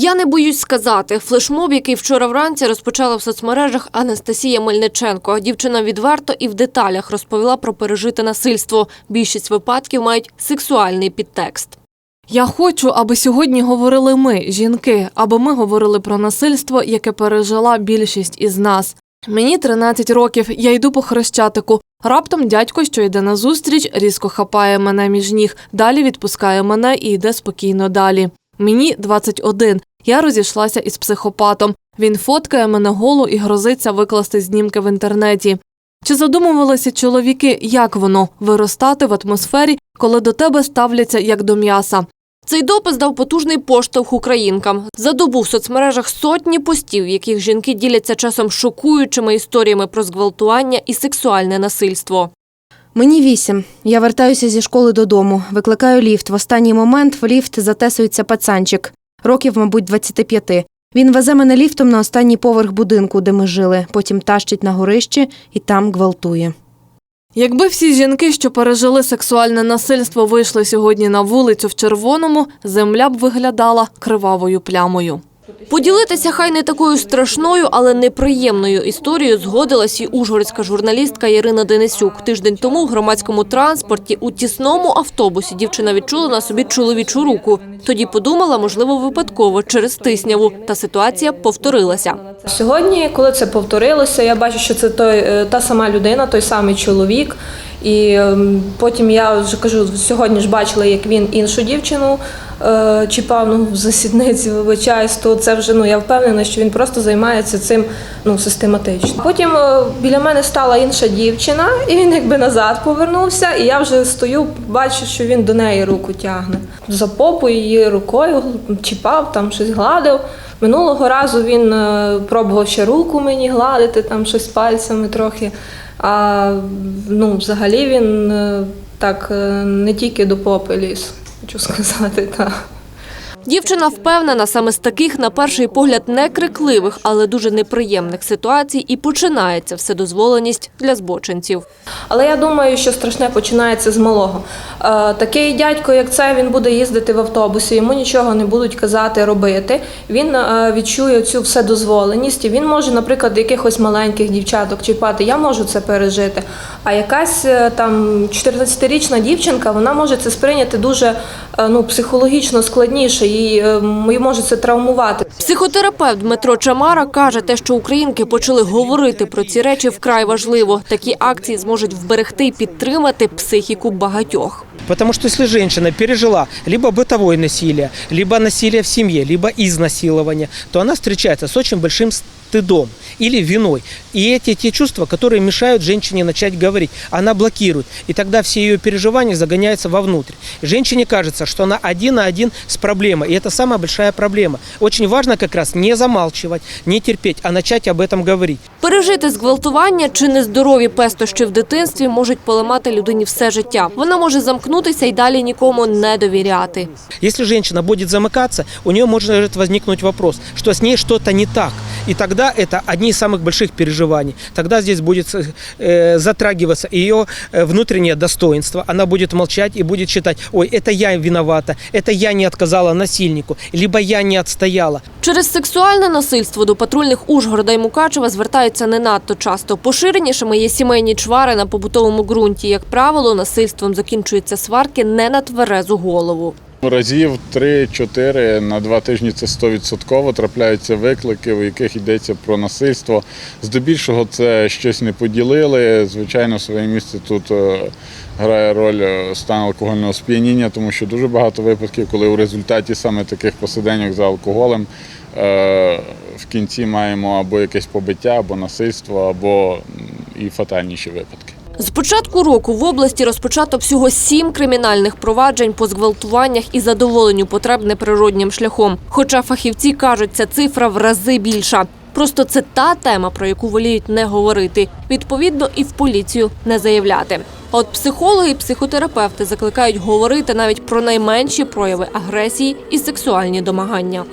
Я не боюсь сказати. Флешмоб, який вчора вранці розпочала в соцмережах Анастасія Мельниченко. Дівчина відверто і в деталях розповіла про пережите насильство. Більшість випадків мають сексуальний підтекст. Я хочу, аби сьогодні говорили ми, жінки, аби ми говорили про насильство, яке пережила більшість із нас. Мені 13 років, я йду по хрещатику. Раптом дядько, що йде на зустріч, різко хапає мене між ніг, далі відпускає мене і йде спокійно далі. Мені 21. Я розійшлася із психопатом. Він фоткає мене голу і грозиться викласти знімки в інтернеті. Чи задумувалися чоловіки, як воно виростати в атмосфері, коли до тебе ставляться як до м'яса? Цей допис дав потужний поштовх українкам. За добу в соцмережах сотні постів, в яких жінки діляться часом шокуючими історіями про зґвалтування і сексуальне насильство. Мені вісім. Я вертаюся зі школи додому. Викликаю ліфт. В останній момент в ліфт затесується пацанчик, років, мабуть, 25. Він везе мене ліфтом на останній поверх будинку, де ми жили. Потім тащить на горище і там гвалтує. Якби всі жінки, що пережили сексуальне насильство, вийшли сьогодні на вулицю в червоному, земля б виглядала кривавою плямою. Поділитися хай не такою страшною, але неприємною історією згодилась і ужгородська журналістка Ірина Денисюк. Тиждень тому в громадському транспорті у тісному автобусі дівчина відчула на собі чоловічу руку. Тоді подумала, можливо, випадково через тисняву. Та ситуація повторилася. Сьогодні, коли це повторилося, я бачу, що це той, е, та сама людина, той самий чоловік. І ем, потім я вже кажу, сьогодні ж бачила, як він іншу дівчину е, чіпав ну, за сідниці, вибачаюсь, то це вже ну, я впевнена, що він просто займається цим ну, систематично. Потім е, біля мене стала інша дівчина, і він якби назад повернувся, і я вже стою, бачу, що він до неї руку тягне. За попу її рукою чіпав, там щось гладив. Минулого разу він е, пробував ще руку мені гладити, там щось пальцями трохи. А ну, взагалі він е, так е, не тільки до попи ліз, хочу сказати. Так. Дівчина впевнена, саме з таких, на перший погляд, не крикливих, але дуже неприємних ситуацій і починається вседозволеність для збочинців. Але я думаю, що страшне починається з малого. Е, такий дядько, як це, він буде їздити в автобусі, йому нічого не будуть казати робити. Він е, відчує цю вседозволеність. І він може, наприклад, якихось маленьких дівчаток чіпати. Я можу це пережити. А якась е, там 14-річна дівчинка, вона може це сприйняти дуже ну, психологічно складніше, е, її може це травмувати. Психотерапевт Дмитро Чамара каже, те, що українки почали говорити про ці речі, вкрай важливо. Такі акції зможуть вберегти і підтримати психіку багатьох. Потому что если женщина пережила либо бытовое насилие, либо насилие в семье, либо изнасилование, то она встречается с очень большим стыдом или виной. И эти те чувства, которые мешают женщине начать говорить, она блокирует. И тогда все ее переживания загоняются вовнутрь. И женщине кажется, что она один на один с проблемой. И это самая большая проблема. Очень важно как раз не замалчивать, не терпеть, а начать об этом говорить. Пережити зґвалтування чи нездорові пестощі в дитинстві можуть поламати людині все життя. Вона може замкнутися і далі нікому не довіряти. Якщо жінка буде замикатися, у нее може возникнуть вопрос, що с нею что-то не так. И тогда это одни из самых больших переживаний. Тогда здесь будет э, затрагиваться ее э, внутреннее достоинство. Она будет молчать и будет считать, ой, это я виновата, это я не отказала насильнику, либо я не отстояла. Через сексуальне насильство до патрульних Ужгорода і Мукачева звертаються не надто часто. Поширенішими є сімейні чвари на побутовому ґрунті. Як правило, насильством закінчуються сварки не на тверезу голову. Разів 3-4 на два тижні це 100% трапляються виклики, у яких йдеться про насильство. Здебільшого це щось не поділили. Звичайно, своє місце тут е, грає роль е, стан алкогольного сп'яніння, тому що дуже багато випадків, коли у результаті саме таких посиденьок за алкоголем е, в кінці маємо або якесь побиття, або насильство, або і фатальніші випадки. З початку року в області розпочато всього сім кримінальних проваджень по зґвалтуваннях і задоволенню потреб неприроднім шляхом. Хоча фахівці кажуть, ця цифра в рази більша. Просто це та тема, про яку воліють не говорити. Відповідно, і в поліцію не заявляти. А от психологи і психотерапевти закликають говорити навіть про найменші прояви агресії і сексуальні домагання.